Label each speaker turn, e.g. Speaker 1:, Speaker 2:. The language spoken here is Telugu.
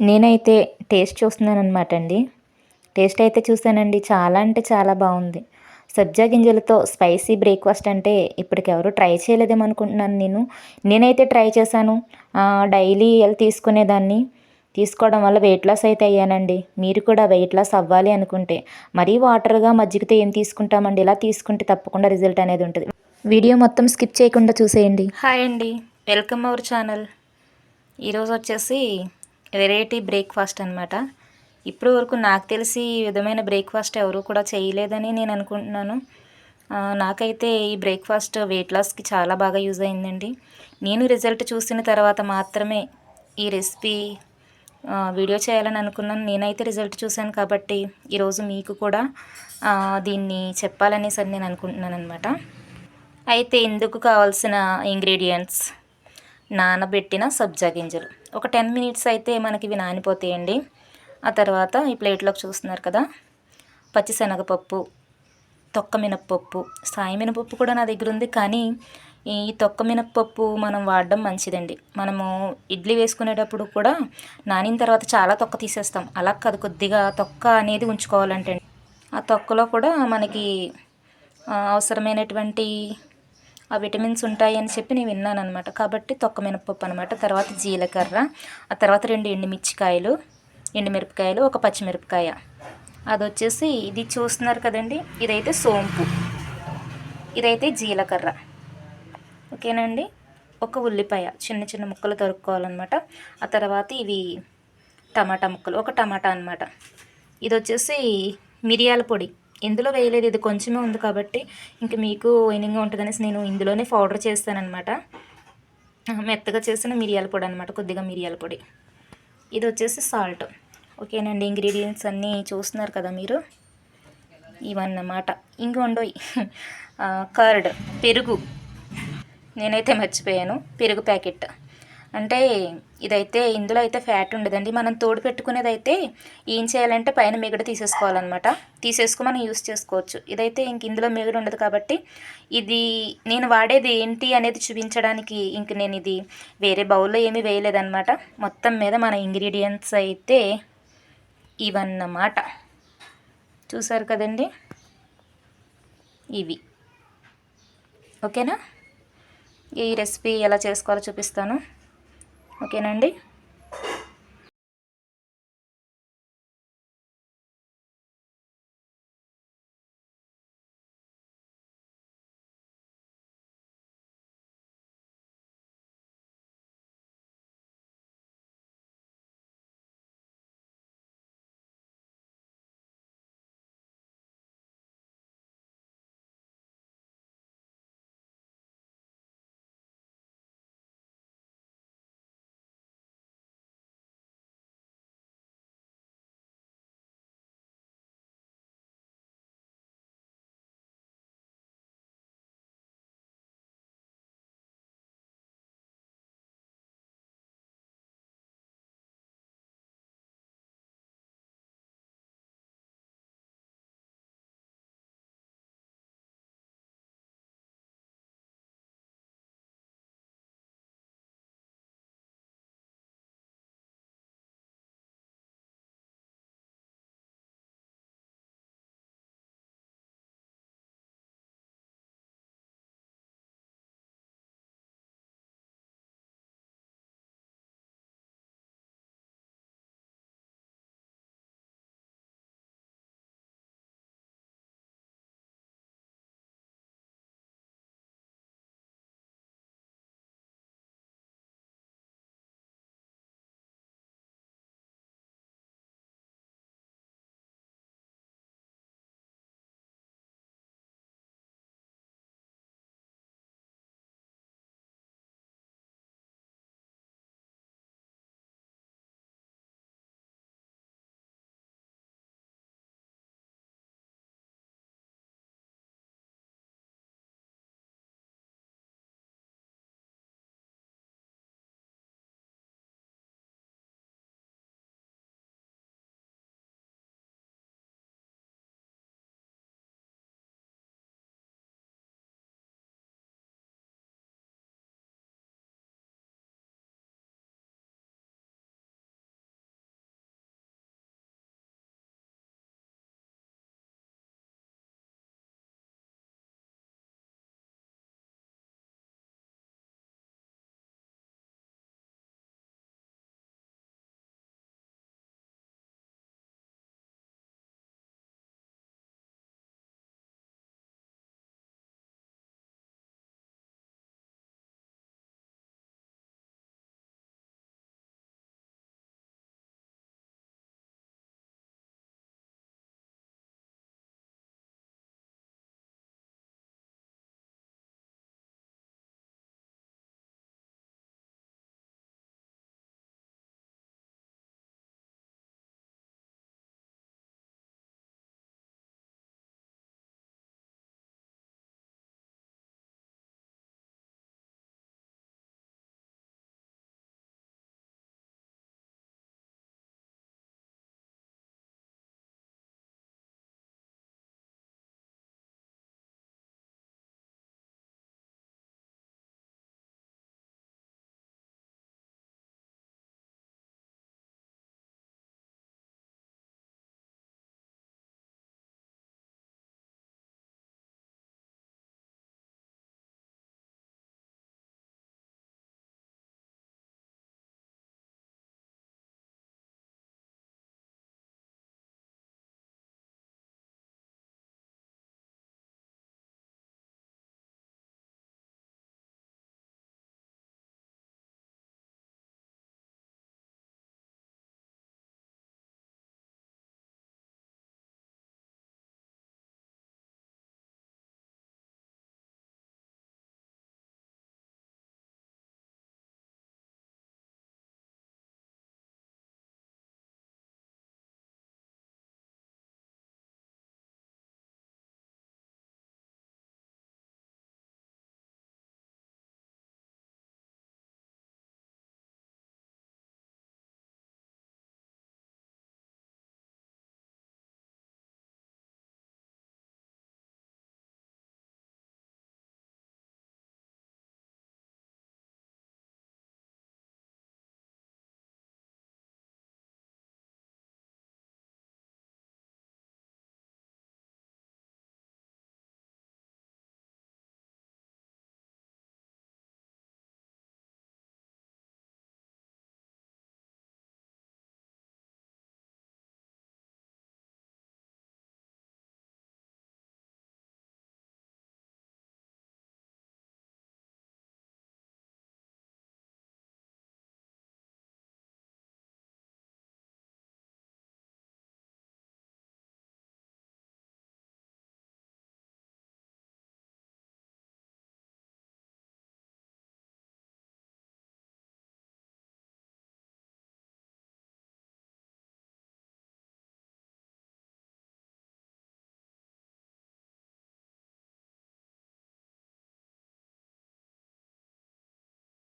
Speaker 1: నేనైతే టేస్ట్ చూస్తున్నాను అనమాట అండి. టేస్ట్ అయితే చూసానండి. చాలా అంటే చాలా బాగుంది. సబ్జా గింజలతో స్పైసీ బ్రేక్ఫాస్ట్ అంటే ఇప్పటికి ఎవరు ట్రై చేయలేదేమో అనుకుంటున్నాను నేను. నేనైతే ట్రై చేశాను. డైలీ వెళ్ళి తీసుకునేదాన్ని. తీసుకోవడం వల్ల వెయిట్ లాస్ అయితే అయ్యానండి. మీరు కూడా వెయిట్ లాస్ అవ్వాలి అనుకుంటే. మరీ వాటర్గా మజ్జిగతో ఏం తీసుకుంటామండి? ఇలా తీసుకుంటే తప్పకుండా రిజల్ట్ అనేది ఉంటుంది. వీడియో మొత్తం స్కిప్ చేయకుండా చూసేయండి. హాయ్ అండి. Welcome our channel. ఈరోజు వచ్చేసి వెరైటీ బ్రేక్ఫాస్ట్ అనమాట ఇప్పుడు వరకు నాకు తెలిసి ఈ విధమైన బ్రేక్ఫాస్ట్ ఎవరు కూడా చేయలేదని నేను అనుకుంటున్నాను. నాకైతే ఈ బ్రేక్ఫాస్ట్ వెయిట్ లాస్కి చాలా బాగా యూజ్ అయిందండి. నేను రిజల్ట్ చూసిన తర్వాత మాత్రమే ఈ రెసిపీ వీడియో చేయాలని అనుకున్నాను. నేనైతే రిజల్ట్ చూశాను కాబట్టి ఈరోజు మీకు కూడా దీన్ని చెప్పాలనేసి అని నేను అనుకుంటున్నాను అనమాట అయితే ఇందుకు కావాల్సిన ఇంగ్రీడియంట్స్ నానబెట్టిన సబ్జా గింజలు. ఒక టెన్ మినిట్స్ అయితే మనకి ఇవి నానిపోతాయండి. ఆ తర్వాత ఈ ప్లేట్లోకి చూస్తున్నారు కదా పచ్చిశనగపప్పు తొక్క మినప్పప్పు. సాయి మినపప్పు కూడా నా దగ్గర ఉంది కానీ ఈ తొక్క మినప్పప్పు మనం వాడడం మంచిదండి. మనము ఇడ్లీ వేసుకునేటప్పుడు కూడా నానిన తర్వాత చాలా తొక్క తీసేస్తాం. అలా కాదు కొద్దిగా తొక్క అనేది ఉంచుకోవాలంటే ఆ తొక్కలో కూడా మనకి అవసరమైనటువంటి ఆ విటమిన్స్ ఉంటాయి అని చెప్పి నేను విన్నాను అనమాట కాబట్టి తొక్క మినపప్పు అనమాట తర్వాత జీలకర్ర ఆ తర్వాత రెండు ఎండుమిర్చికాయలు ఎండుమిరపకాయలు ఒక పచ్చిమిరపకాయ. అది వచ్చేసి ఇది చూస్తున్నారు కదండి ఇదైతే సోంపు ఇదైతే జీలకర్ర. ఓకేనండి ఒక ఉల్లిపాయ చిన్న చిన్న ముక్కలు తరుక్కోవాలన్నమాట. ఆ తర్వాత ఇవి టమాటా ముక్కలు ఒక టమాటా అనమాట ఇది వచ్చేసి మిరియాల పొడి. ఇందులో వేయలేదు. ఇది కొంచెమే ఉంది కాబట్టి ఇంక మీకు వైనింగ్గా ఉంటుందనేసి నేను ఇందులోనే పౌడర్ చేస్తానన్నమాట. మెత్తగా చేసిన మిరియాల పొడి అనమాట కొద్దిగా మిరియాల పొడి. ఇది వచ్చేసి సాల్ట్ ఓకేనండి. ఇంగ్రీడియంట్స్ అన్నీ చూస్తున్నారు కదా మీరు? ఇవన్నమాట. ఉండవు కర్డ్ పెరుగు. నేనైతే మర్చిపోయాను. పెరుగు ప్యాకెట్. అంటే ఇదైతే ఇందులో అయితే ఫ్యాట్ ఉండదండి. మనం తోడు పెట్టుకునేది అయితే ఏం చేయాలంటే పైన మిగడ తీసేసుకోవాలన్నమాట. తీసేసుకు మనం యూస్ చేసుకోవచ్చు. ఇదైతే ఇంక ఇందులో మిగడ ఉండదు కాబట్టి ఇది నేను వాడేది ఏంటి అనేది చూపించడానికి ఇంక నేను ఇది వేరే బౌల్లో ఏమీ వేయలేదన్నమాట. మొత్తం మీద మన ఇంగ్రీడియంట్స్ అయితే ఇవన్నమాట. చూసారు కదండి? ఇవి. ఓకేనా? ఈ రెసిపీ ఎలా చేసుకోవాలో చూపిస్తాను. ఓకేనండి?